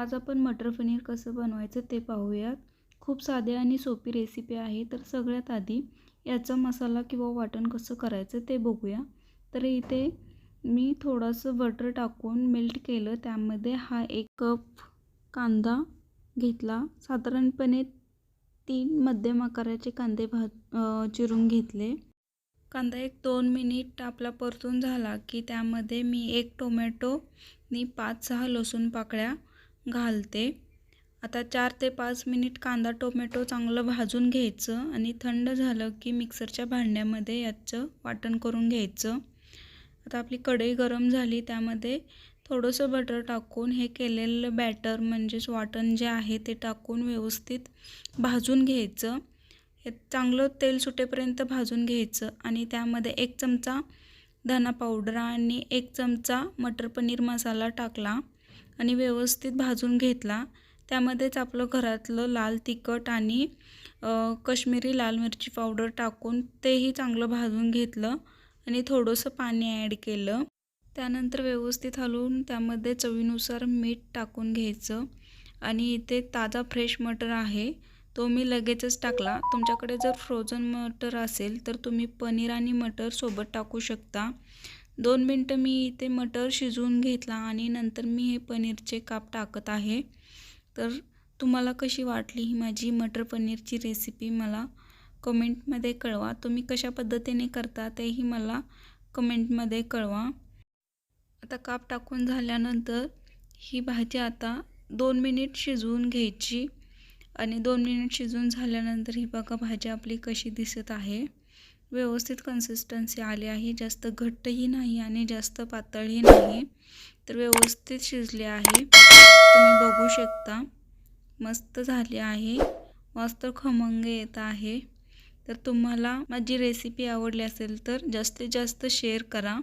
आज आपण मटर पनीर कसं बनवायचं ते पाहूयात. खूप साधे आणि सोपी रेसिपी आहे तर सगळ्यात आधी याचा मसाला किंवा वाटण कसं करायचं ते बघूया. तर इथे मी थोडंसं बटर टाकून मेल्ट केलं त्यामध्ये हा एक कप कांदा घेतला. साधारणपणे तीन मध्यम आकाराचे कांदे भा चिरून घेतले. कांदा एक दोन मिनिट आपला परतून झाला की त्यामध्ये मी एक टोमॅटो आणि पाच सहा लसूण पाकळ्या घालते. आता चार ते पाच मिनिट कांदा टोमॅटो चांगलं भाजून घ्यायचं आणि थंड झालं की मिक्सरच्या भांड्यामध्ये याचं वाटण करून घ्यायचं. आता आपली कढई गरम झाली त्यामध्ये थोडंसं बटर टाकून हे केलेलं बॅटर म्हणजेच वाटण जे आहे ते टाकून व्यवस्थित भाजून घ्यायचं. हे चांगलं तेल सुटेपर्यंत भाजून घ्यायचं आणि त्यामध्ये एक चमचा धना पावडर आणि एक चमचा मटर पनीर मसाला टाकला. आणि व्यवस्थित भाजून घेतला. त्यामध्येच आपलं घरातलं लाल तिखट आणि कश्मीरी लाल मिरची पावडर टाकून तेही चांगलं भाजून घेतलं आणि थोडंसं पाणी ॲड केलं. त्यानंतर व्यवस्थित हलवून त्यामध्ये चवीनुसार मीठ टाकून घ्यायचं. आणि इथे ताजा फ्रेश मटर आहे. तो मी लगेचच टाकला. तुमच्याकडे जर फ्रोझन मटर असेल तर तुम्ही पनीर आणि मटर सोबत टाकू शकता. दोन मिनटं मी इथे मटर शिजवून घेतला आणि नंतर मी हे पनीरचे काप टाकत आहे. तर तुम्हाला कशी वाटली ही माझी मटर पनीरची रेसिपी मला कमेंटमध्ये कळवा. तुम्ही कशा पद्धतीने करता तेही मला कमेंटमध्ये कळवा. आता काप टाकून झाल्यानंतर ही भाजी आता दोन मिनिट शिजवून घ्यायची. आणि दोन मिनिट शिजवून झाल्यानंतर ही बघा भाजी आपली कशी दिसत आहे. व्यवस्थित कन्सिस्टन्सी आली आहे. जास्त घट्टही नाही आणि जास्त पातळही नाही. तर व्यवस्थित शिजले आहे. तुम्ही बघू शकता. मस्त झाली आहे. मस्त खमंग येत आहे. तर तुम्हाला माझी रेसिपी आवडली असेल तर जास्तीत जास्त शेअर करा.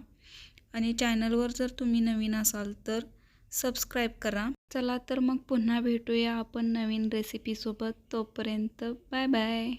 आणि चॅनलवर जर तुम्ही नवीन असाल तर सबस्क्राईब करा. चला तर मग पुन्हा भेटूया आपण नवीन रेसिपीसोबत तोपर्यंत बाय बाय